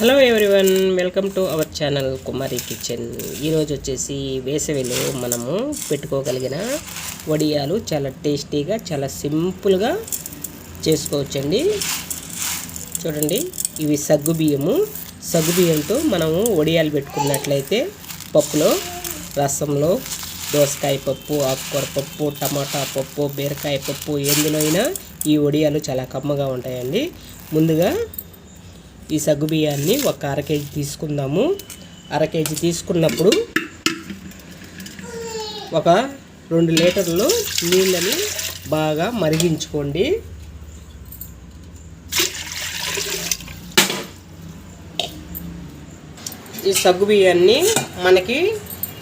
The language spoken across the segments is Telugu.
Hello everyone welcome to our channel Kumari kitchen ఈరోజు వచ్చేసి వేసవిలో మనము పెట్టుకోగలిగిన వడియాలు చాలా టేస్టీగా చాలా సింపుల్గా చేసుకోవచ్చండి. చూడండి ఇవి సగ్గు బియ్యము. సగ్గు బియ్యంతో మనము వడియాలు పెట్టుకున్నట్లయితే పప్పులో రసంలో దోసకాయ పప్పు ఆకుకూర పప్పు టమాటా పప్పు బీరకాయ పప్పు ఎందులో అయినా ఈ వడియాలు చాలా కమ్మగా ఉంటాయండి. ముందుగా ఈ సగ్గు బియ్యాన్ని ఒక అర కేజీ తీసుకుందాము. అర కేజీ తీసుకున్నప్పుడు ఒక రెండు లీటర్లు నీళ్ళని బాగా మరిగించుకోండి. ఈ సగ్గు బియ్యాన్ని మనకి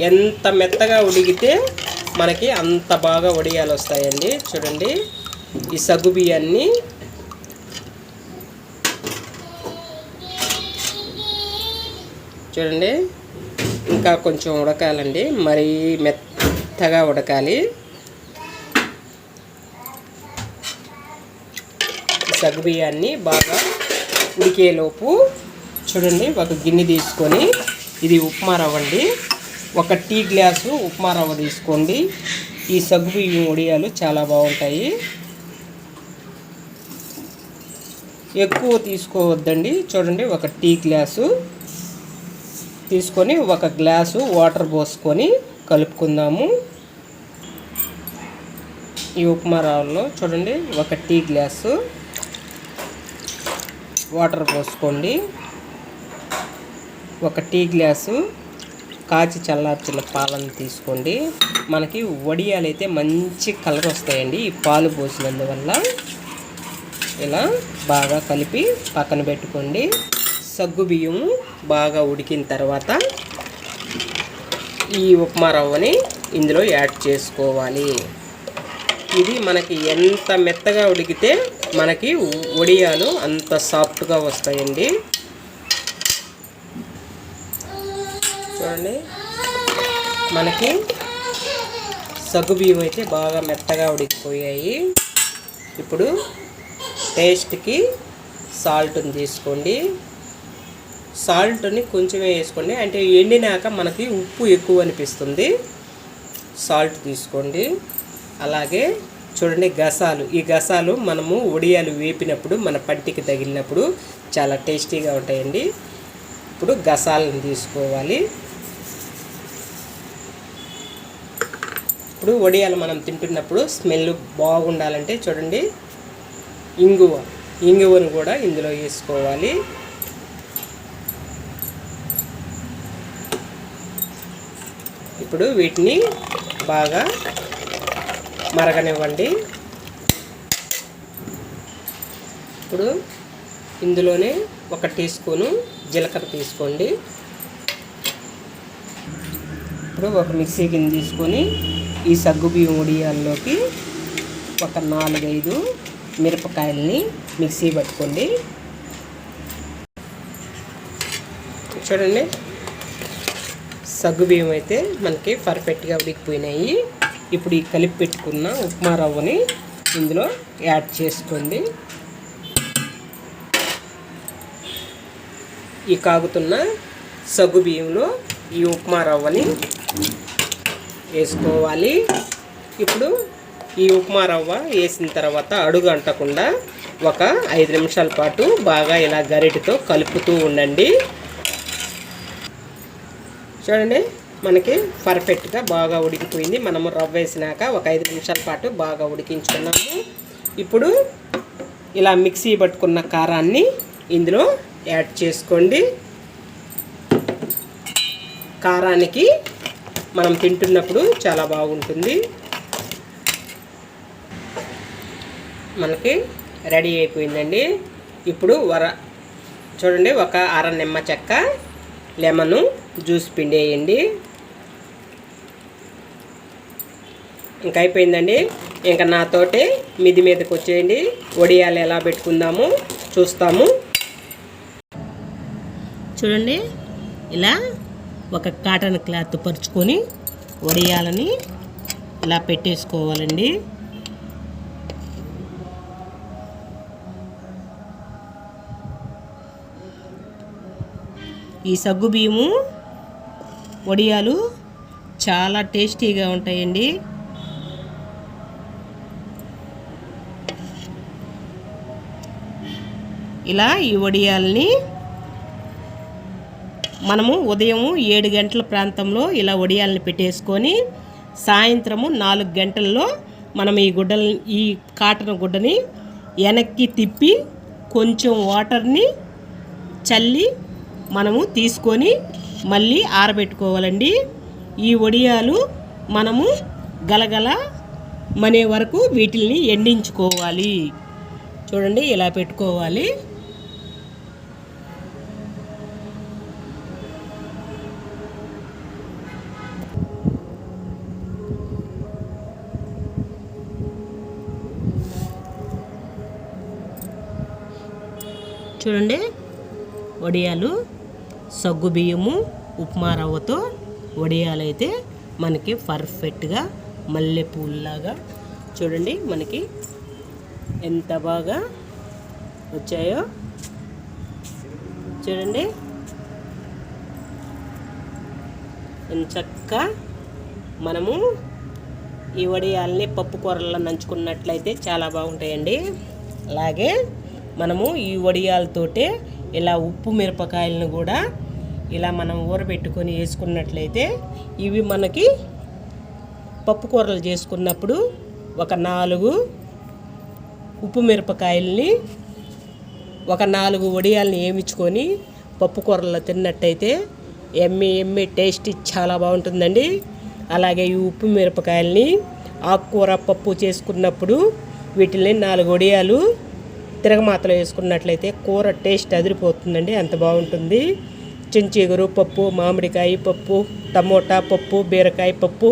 ఎంత మెత్తగా ఉడిగితే మనకి అంత బాగా వడియాలు వస్తాయండి చూడండి. ఈ సగ్గు బియ్యాన్ని చూడండి. ఇంకా కొంచెం ఉడకాలండి. మరి మెత్తగా ఉడకాలి. సగ్గు బియ్యాన్ని బాగా ఉడికేలోపు చూడండి ఒక గిన్నె తీసుకొని ఇది ఉప్మా రవ్వ అండి ఒక టీ గ్లాసు ఉప్మా రవ్వ తీసుకోండి. ఈ సగ్గు బియ్యం ఉడియాలు చాలా బాగుంటాయి. ఎక్కువ తీసుకోవద్దండి. చూడండి ఒక టీ గ్లాసు తీసుకొని ఒక గ్లాసు వాటర్ పోసుకొని కలుపుకుందాము. ఈ ఉప్మా రవ్వలో చూడండి ఒక టీ గ్లాసు వాటర్ పోసుకోండి. ఒక టీ గ్లాసు కాచి చల్లార్చిన పాలను తీసుకోండి. మనకి వడియాలు అయితే మంచి కలర్ వస్తాయండి ఈ పాలు పోసినందువల్ల. ఇలా బాగా కలిపి పక్కన పెట్టుకోండి. సగ్గుబియ్యం బాగా ఉడికిన తర్వాత ఈ ఉప్మా రవ్వని ఇందులో యాడ్ చేసుకోవాలి. ఇది మనకి ఎంత మెత్తగా ఉడికితే మనకి ఒడియాలు అంత సాఫ్ట్గా వస్తాయండి. చూడండి. మనకి సగ్గు బియ్యం అయితే బాగా మెత్తగా ఉడికిపోయాయి. ఇప్పుడు టేస్ట్కి సాల్ట్ని తీసుకోండి. సాల్ట్ని కొంచెమే వేసుకోండి. అంటే ఎండినాక మనకి ఉప్పు ఎక్కువ అనిపిస్తుంది. సాల్ట్ తీసుకోండి. అలాగే చూడండి గసాలు. ఈ గసాలు మనము ఒడియాలు వేపినప్పుడు మన పంటికి తగిలినప్పుడు చాలా టేస్టీగా ఉంటాయండి. ఇప్పుడు గసాలను తీసుకోవాలి. ఇప్పుడు వడియాలు మనం తింటున్నప్పుడు స్మెల్ బాగుండాలంటే చూడండి. ఇంగువ. ఇంగువను కూడా ఇందులో వేసుకోవాలి. ఇప్పుడు వీటిని బాగా మరగనివ్వండి. ఇప్పుడు ఇందులోనే ఒక టీ స్పూను జీలకర్ర తీసుకోండి. ఇప్పుడు ఒక మిక్సీ గిన్నె తీసుకొని ఈ సగ్గు బియ్యం ఉడియాల్లోకి ఒక నాలుగైదు మిరపకాయలని మిక్సీ పట్టుకోండి. చూడండి. సగ్గు బియ్యం అయితే మనకి పర్ఫెక్ట్గా ఉడికిపోయినాయి. ఇప్పుడు ఈ కలిపి పెట్టుకున్న ఉప్మా రవ్వని ఇందులో యాడ్ చేసుకోండి. ఈ కాగుతున్న సగ్గు బియ్యంలో ఈ ఉప్మా రవ్వని వేసుకోవాలి. ఇప్పుడు ఈ ఉప్మా రవ్వ వేసిన తర్వాత అడుగు అంటకుండా ఒక ఐదు నిమిషాల పాటు బాగా ఇలా గరిటతో కలుపుతూ ఉండండి. చూడండి మనకి పర్ఫెక్ట్గా బాగా ఉడికిపోయింది. మనము రవ్వ వేసినాక ఒక ఐదు నిమిషాల పాటు బాగా ఉడికించుకున్నాము. ఇప్పుడు ఇలా మిక్సీ పట్టుకున్న కారాన్ని ఇందులో యాడ్ చేసుకోండి. కారానికి మనం తింటున్నప్పుడు చాలా బాగుంటుంది. మనకి రెడీ అయిపోయిందండి. ఇప్పుడు వర చూడండి ఒక అర నిమ్మ చెక్క లెమను జ్యూస్ పిండి వేయండి. ఇంకా అయిపోయిందండి. ఇంకా నాతోటి మిది మీదకి వచ్చేయండి. వడియాలు ఎలా పెట్టుకుందాము చూస్తాము. చూడండి ఇలా ఒక కాటన్ క్లాత్ పరుచుకొని వడియాలని ఇలా పెట్టేసుకోవాలండి. ఈ సగ్గు బియ్యము వడియాలు చాలా టేస్టీగా ఉంటాయండి. ఇలా ఈ వడియాల్ని మనము ఉదయం ఏడు గంటల ప్రాంతంలో ఇలా వడియాల్ని పెట్టేసుకొని సాయంత్రము నాలుగు గంటల్లో మనం ఈ గుడ్డల ఈ కాటన్ గుడ్డని వెనక్కి తిప్పి కొంచెం వాటర్ని చల్లి మనము తీసుకొని మళ్ళీ ఆరబెట్టుకోవాలండి. ఈ వడియాలు మనము గలగల మనే వరకు వీటిల్ని ఎండించుకోవాలి. చూడండి ఇలా పెట్టుకోవాలి. చూడండి వడియాలు సగ్గు బియ్యము ఉప్మా రవ్వతో వడియాలైతే మనకి పర్ఫెక్ట్గా మల్లెపూల్లాగా చూడండి మనకి ఎంత బాగా వచ్చాయో. చూడండి. చక్క మనము ఈ వడియాలని పప్పు కూరల్లో నంచుకున్నట్లయితే చాలా బాగుంటాయండి. అలాగే మనము ఈ వడియాలతోటే ఇలా ఉప్పు మిరపకాయలను కూడా ఇలా మనం ఊరబెట్టుకొని వేసుకున్నట్లయితే ఇవి మనకి పప్పు కూరలు చేసుకున్నప్పుడు ఒక నాలుగు ఉప్పు మిరపకాయల్ని ఒక నాలుగు వడియాలని వేయించుకొని పప్పు కూరలో తిన్నట్టయితే ఎమ్మి ఎమ్మి టేస్ట్ చాలా బాగుంటుందండి. అలాగే ఈ ఉప్పు మిరపకాయల్ని ఆకుకూర పప్పు చేసుకున్నప్పుడు వీటిని నాలుగు వడియాలు తిరగమాతలో వేసుకున్నట్లయితే కూర టేస్ట్ అదిరిపోతుందండి అంత బాగుంటుంది. చించీగురు పప్పు మామిడికాయ పప్పు టమోటా పప్పు బీరకాయ పప్పు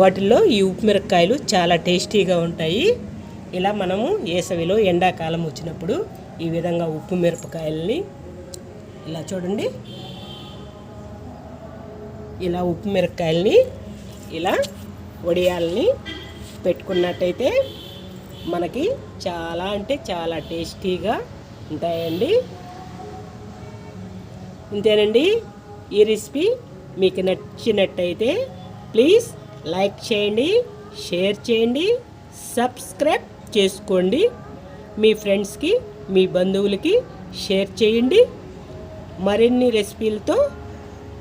వాటిల్లో ఈ ఉప్పు మిరపకాయలు చాలా టేస్టీగా ఉంటాయి. ఇలా మనము వేసవిలో ఎండాకాలం వచ్చినప్పుడు ఈ విధంగా ఉప్పు మిరపకాయల్ని ఇలా చూడండి. ఇలా ఉప్పు మిరపకాయల్ని ఇలా వడియాలని పెట్టుకున్నట్టయితే మనకి చాలా అంటే చాలా టేస్టీగా ఉంటాయండి. ఇంతేనండి. ఈ రెసిపీ మీకు నచ్చినట్టయితే ప్లీజ్ లైక్ చేయండి షేర్ చేయండి సబ్స్క్రైబ్ చేసుకోండి. మీ ఫ్రెండ్స్కి మీ బంధువులకి షేర్ చేయండి. మరిన్ని రెసిపీలతో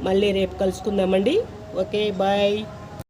మళ్ళీ రేపు కలుసుకుందామండి. Okay bye.